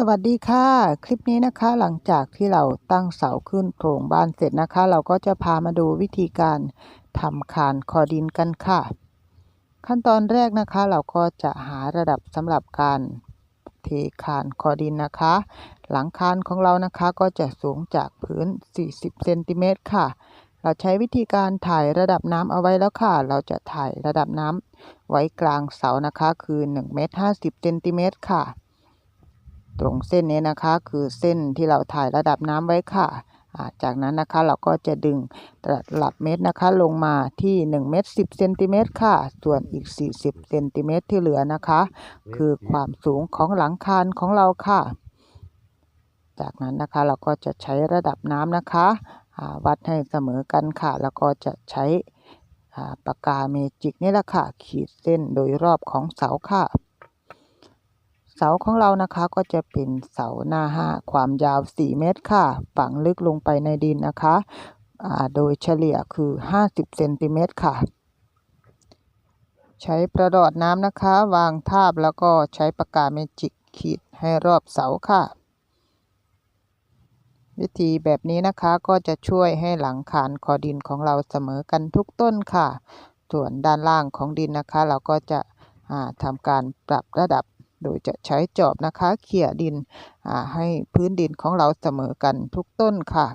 สวัสดีค่ะ คลิปนี้นะคะหลังจากที่เราตั้งเสาขึ้นโครงบ้านเสร็จนะคะ เราก็จะพามาดูวิธีการทำคานคอดินกันค่ะ ขั้นตอนแรกนะคะ เราก็จะหาระดับสำหรับการเทคานคอดินนะคะ หลังคานของเรานะคะก็จะสูงจากพื้น 40เซนติเมตรค่ะ เราใช้วิธีการถ่ายระดับน้ำเอาไว้แล้วค่ะ เราจะถ่ายระดับน้ำไว้กลางเสานะคะคือ1เมตร50เซนติเมตรค่ะ ตรงเส้นนี้นะคะคือเส้นที่เราถ่ายระดับน้ำไว้ค่ะจากนั้นนะคะเราก็จะดึงตลับเมตรนะคะลงมาที่1เมตร10เซนติเมตรค่ะ ส่วนอีก 40เซนติเมตรที่เหลือนะคะ คือความสูงของหลังคานของเราค่ะ จากนั้นนะคะเราก็จะใช้ระดับน้ำนะคะวัดให้เสมอกันค่ะ แล้วก็จะใช้ปากกาเมจิกนี่แหละค่ะ ขีดเส้นโดยรอบของเสาค่ะ เสาของเรานะคะก็จะเป็นเสาหน้า5ความยาว 4 เมตรค่ะ ฝังลึกลงไปในดินนะคะโดยเฉลี่ยคือ 50เซนติเมตรค่ะ ใช้ประดอดน้ำนะคะ วางทาบแล้วก็ใช้ปากกาเมจิกขีดให้รอบเสาค่ะ วิธีแบบนี้นะคะก็จะช่วยให้หลังคานคอดินของเราเสมอกันทุกต้นค่ะ ส่วนด้านล่างของดินนะคะ เราก็จะทำการปรับระดับ โดยจะใช้จอบนะคะเขี่ยดินให้พื้นดินของเราเสมอกันทุกต้นค่ะ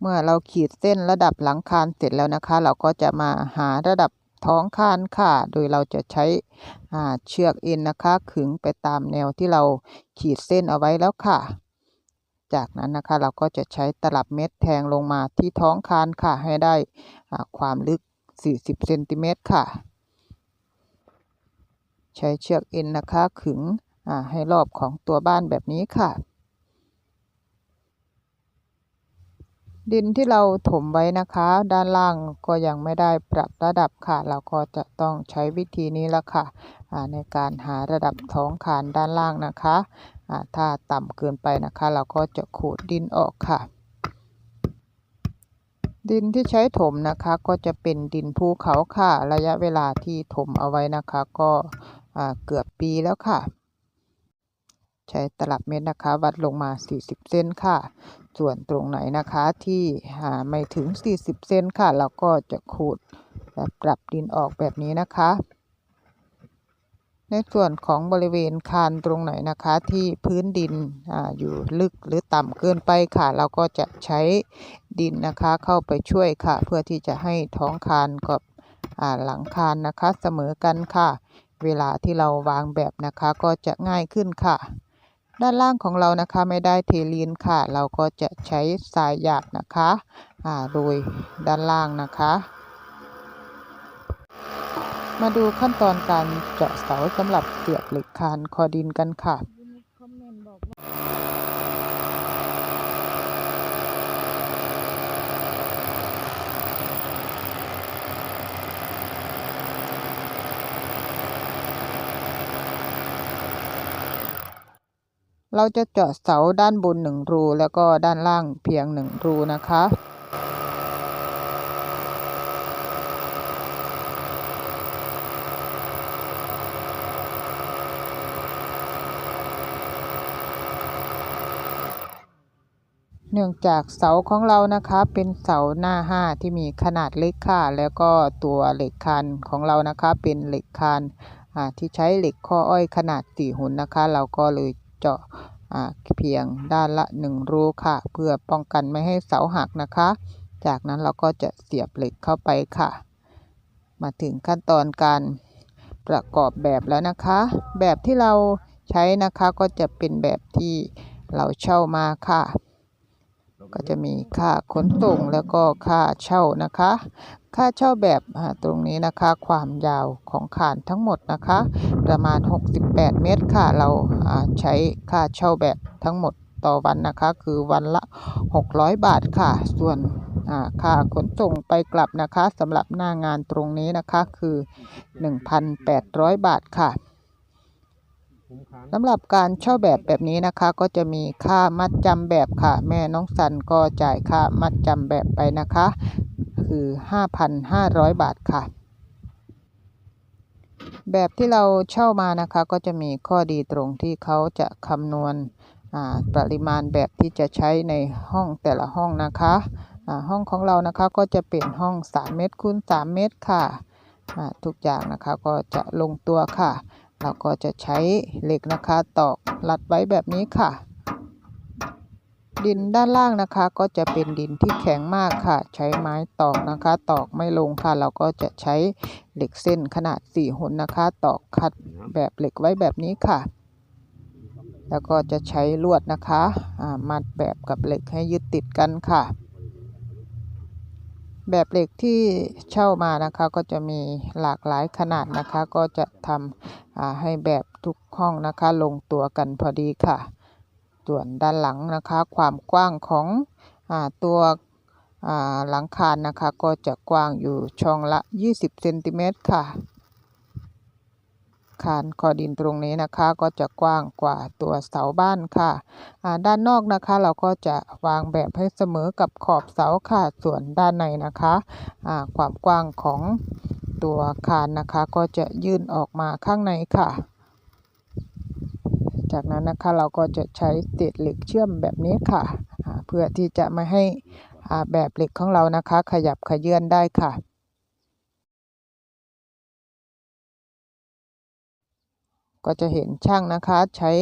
เมื่อเราขีดเส้นระดับหลังคานเสร็จแล้วนะคะ เราก็จะมาหาระดับท้องคานค่ะ โดยเราจะใช้เชือกเอ็นนะคะ ขึงไปตามแนวที่เราขีดเส้นเอาไว้แล้วค่ะ จากนั้นนะคะเราก็จะใช้ตลับเม็ดแทงลงมาที่ท้องคานค่ะให้ได้ความลึก 40เซนติเมตรค่ะ ใช้เชือกเอ็นนะคะขึงให้รอบของตัวบ้านแบบนี้ค่ะ ดินที่เราถมไว้นะคะ ด้านล่างก็ยังไม่ได้ปรับระดับค่ะ เราก็จะต้องใช้วิธีนี้ละค่ะในการหาระดับท้องคานด้านล่างนะคะ ถ้าต่ำเกินไปนะคะ เราก็จะขูดดินออกค่ะ ดินที่ใช้ถมนะคะก็จะเป็นดินภูเขาค่ะ ระยะเวลาที่ถมเอาไว้นะคะ ก็เกือบปีแล้วค่ะ ใช้ตลับเม็ดนะคะ วัดลงมา 40 เซนค่ะ ส่วนตรงไหนนะคะที่ไม่ถึง 40 เซนค่ะ เราก็จะขูดและปรับดินออกแบบนี้นะคะ ในส่วนของบริเวณคานตรงไหนนะคะที่พื้นดินออยู่ลึกหรือต่ำเกินไปค่ะ เราก็จะใช้ดินนะคะเข้าไปช่วยค่ะ เพื่อที่จะให้ท้องคานกับหลังคานนะคะเสมอกันค่ะ เวลาที่เราวางแบบนะคะก็จะง่ายขึ้นค่ะ ด้านล่างของเรานะคะไม่ได้เทลีนค่ะ เราก็จะใช้ทรายหยาบนะคะโรยด้านล่างนะคะ มาดูขั้นตอนการเจาะเสาสำหรับเสียบเหล็กคานคอดินกันค่ะเราจะเจาะเสาด้านบนหนึ่งรูแล้วก็ด้านล่างเพียงหนึ่งรูนะคะ เนื่องจากเสาของเรานะคะเป็นเสาหน้าห้าที่มีขนาดเล็กค่ะ แล้วก็ตัวเหล็กคานของเรานะคะเป็นเหล็กคานที่ใช้เหล็กข้ออ้อยขนาดสี่หุ่นนะคะ เราก็เลยเจาะเพียงด้านละ1รูค่ะ เพื่อป้องกันไม่ให้เสาหักนะคะ จากนั้นเราก็จะเสียบเหล็กเข้าไปค่ะ มาถึงขั้นตอนการประกอบแบบแล้วนะคะ แบบที่เราใช้นะคะก็จะเป็นแบบที่เราเช่ามาค่ะ ก็จะมีค่าขนส่งแล้วก็ค่าเช่านะคะ ค่าเช่าแบบตรงนี้นะคะ ความยาวของขานทั้งหมดนะคะ ประมาณ 68 เมตรค่ะ เราใช้ค่าเช่าแบบทั้งหมดต่อวันนะคะ คือวันละ 600 บาทค่ะ ส่วนค่าขนส่งไปกลับนะคะสำหรับหน้างานตรงนี้นะคะคือ 1,800 บาทค่ะ สำหรับการเช่าแบบแบบนี้นะคะ ก็จะมีค่ามัดจำแบบค่ะ แม่น้องสันก็จ่ายค่ามัดจำแบบไปนะคะ คือ 5,500 บาทค่ะ แบบที่เราเช่ามานะคะก็จะมีข้อดีตรงที่เขาจะคำนวณปริมาณแบบที่จะใช้ในห้องแต่ละห้องนะคะห้องของเรานะคะก็จะเป็นห้อง 3 เมตรคูณ3เมตรค่ะทุกอย่างนะคะก็จะลงตัวค่ะ เราก็จะใช้เหล็กนะคะตอกรัดไว้แบบนี้ค่ะ ดินด้านล่างนะคะก็จะเป็นดินที่แข็งมากค่ะ ใช้ไม้ตอกนะคะ ตอกไม่ลงค่ะ เราก็จะใช้เหล็กเส้นขนาด4หนนะคะ ตอกคัดแบบเหล็กไว้แบบนี้ค่ะ แล้วก็จะใช้ลวดนะคะมัดแบบกับเหล็กให้ยึดติดกันค่ะ แบบเหล็กที่เช่ามานะคะก็จะมีหลากหลายขนาดนะคะ ก็จะทำให้แบบทุกห้องนะคะ ลงตัวกันพอดีค่ะ ส่วนด้านหลังนะคะ ความกว้างของอตัวหลังคานะคะ ก็จะกว้างอยู่ช่องละ 20เซนติเมตรค่ะ คานคอดินตรงนี้นะคะก็จะกว้างกว่าตัวเสาบ้านค่ะด้านนอกนะคะเราก็จะวางแบบให้เสมอกับขอบเสาค่ะส่วนด้านในนะคะความกว้างของตัวคานนะคะก็จะยื่นออกมาข้างในค่ะ จากนั้นนะคะเราก็จะใช้เศษเหล็กเชื่อมแบบนี้ค่ะ เพื่อที่จะไม่ให้แบบเหล็กของเรานะคะ ขยับขยื่นได้ค่ะ ก็จะเห็นช่างนะคะใช้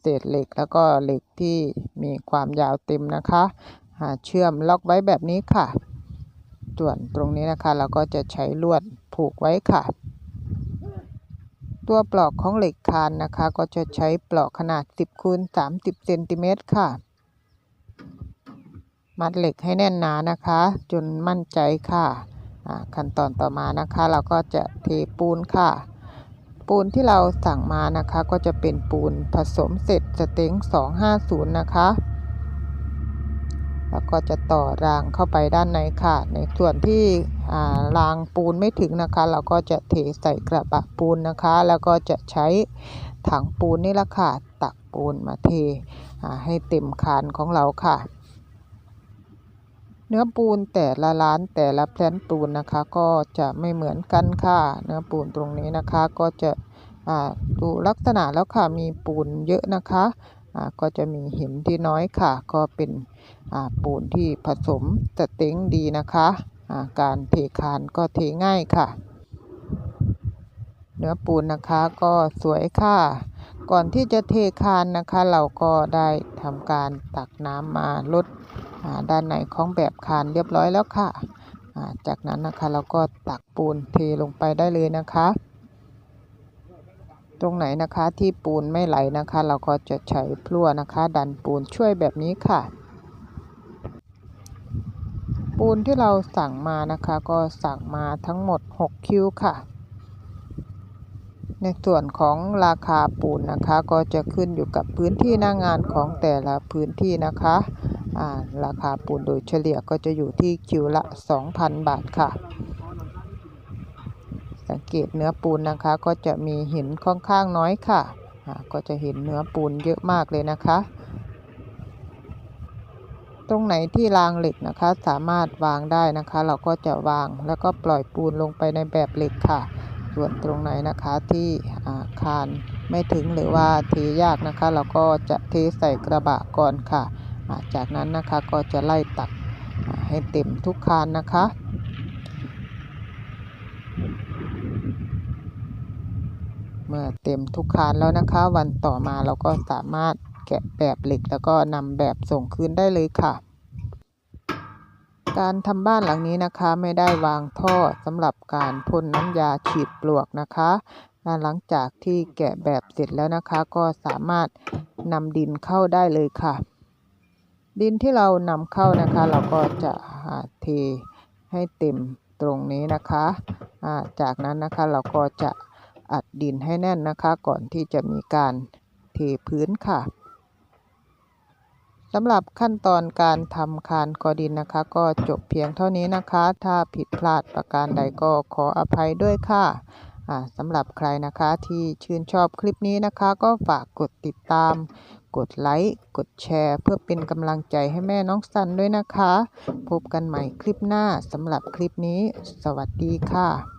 เศษเหล็กแล้วก็เหล็กที่มีความยาวเต็มนะคะเชื่อมล็อกไว้แบบนี้ค่ะ ส่วนตรงนี้นะคะเราก็จะใช้ลวดผูกไว้ค่ะ ตัวปลอกของเหล็กคานนะคะ ก็จะใช้ปลอกขนาด 10คูณ30เซนติเมตรค่ะ มัดเหล็กให้แน่นหนานะคะ จนมั่นใจค่ะ ขั้นตอนต่อมานะคะ เราก็จะเทปูนค่ะ ปูนที่เราสั่งมานะคะก็จะเป็นปูนผสมเสร็จสเต็ง250 นะคะ แล้วก็จะต่อรางเข้าไปด้านในค่ะ ในส่วนที่อ่ารางปูนไม่ถึงนะคะ เราก็จะเทใส่กระบะปูนนะคะ แล้วก็จะใช้ถังปูนนี่แหละค่ะตักปูนมาเทอ่าให้เต็มคานของเราค่ะ เนื้อปูนแต่ละร้านแต่ละแพลนปูนนะคะ ก็จะไม่เหมือนกันค่ะ เนื้อปูนตรงนี้นะคะก็จะดูลักษณะแล้วค่ะมีปูนเยอะนะคะก็จะมีหินที่น้อยค่ะ ก็เป็นปูนที่ผสมสเต็งดีนะคะการเทคานก็เทง่ายค่ะ เนื้อปูนนะคะก็สวยค่ะก่อนที่จะเทคานนะคะ เราก็ได้ทำการตักน้ำมาลด ด้านในของแบบคานเรียบร้อยแล้วค่ะาจากนั้นนะคะเราก็ตักปูนเทลงไปได้เลยนะคะ ตรงไหนนะคะที่ปูนไม่ไหลนะคะ เราก็จะใช้พลั่วนะคะ ดันปูนช่วยแบบนี้ค่ะ ปูนที่เราสั่งมานะคะก็สั่งมาทั้งหมด 6 คิวค่ะในส่วนของราคาปูนนะคะก็จะขึ้นอยู่กับพื้นที่หน้างานของแต่ละพื้นที่นะคะ ราคาปูนโดยเฉลี่ยก็จะอยู่ที่คิวละ 2,000 บาทค่ะ สังเกตเนื้อปูนนะคะก็จะมีหินค่อนข้างน้อยค่ะ ก็จะเห็นเนื้อปูนเยอะมากเลยนะคะ ตรงไหนที่รางเหล็กนะคะสามารถวางได้นะคะ เราก็จะวางแล้วก็ปล่อยปูนลงไปในแบบเหล็กค่ะ ส่วนตรงไหนนะคะที่อาคานไม่ถึงหรือว่าเทยากนะคะ เราก็จะเทใส่กระบะก่อนค่ะ จากนั้นนะคะก็จะไล่ตักให้เต็มทุกคานนะคะเมื่อเต็มทุกคานแล้วนะคะ วันต่อมาเราก็สามารถแกะแบบเหล็กแล้วก็นำแบบส่งคืนได้เลยค่ะ การทำบ้านหลังนี้นะคะไม่ได้วางท่อสำหรับการพ่นน้ำยาฉีดปลวกนะคะหลังจากที่แกะแบบเสร็จแล้วนะคะ ก็สามารถนำดินเข้าได้เลยค่ะ ดินที่เรานำเข้านะคะ เราก็จะเทให้เต็มตรงนี้นะคะอ่าจากนั้นนะคะเราก็จะอัดดินให้แน่นนะคะ ก่อนที่จะมีการเทพื้นค่ะสำหรับขั้นตอนการทำคานกอดินนะคะ ก็จบเพียงเท่านี้นะคะ ถ้าผิดพลาดประการใดก็ขออภัยด้วยค่ะสำหรับใครนะคะที่ชื่นชอบคลิปนี้นะคะ ก็ฝากกดติดตาม กดไลค์ กดแชร์ เพื่อเป็นกำลังใจให้แม่น้องสันด้วยนะคะ พบกันใหม่คลิปหน้าสำหรับคลิปนี้ สวัสดีค่ะ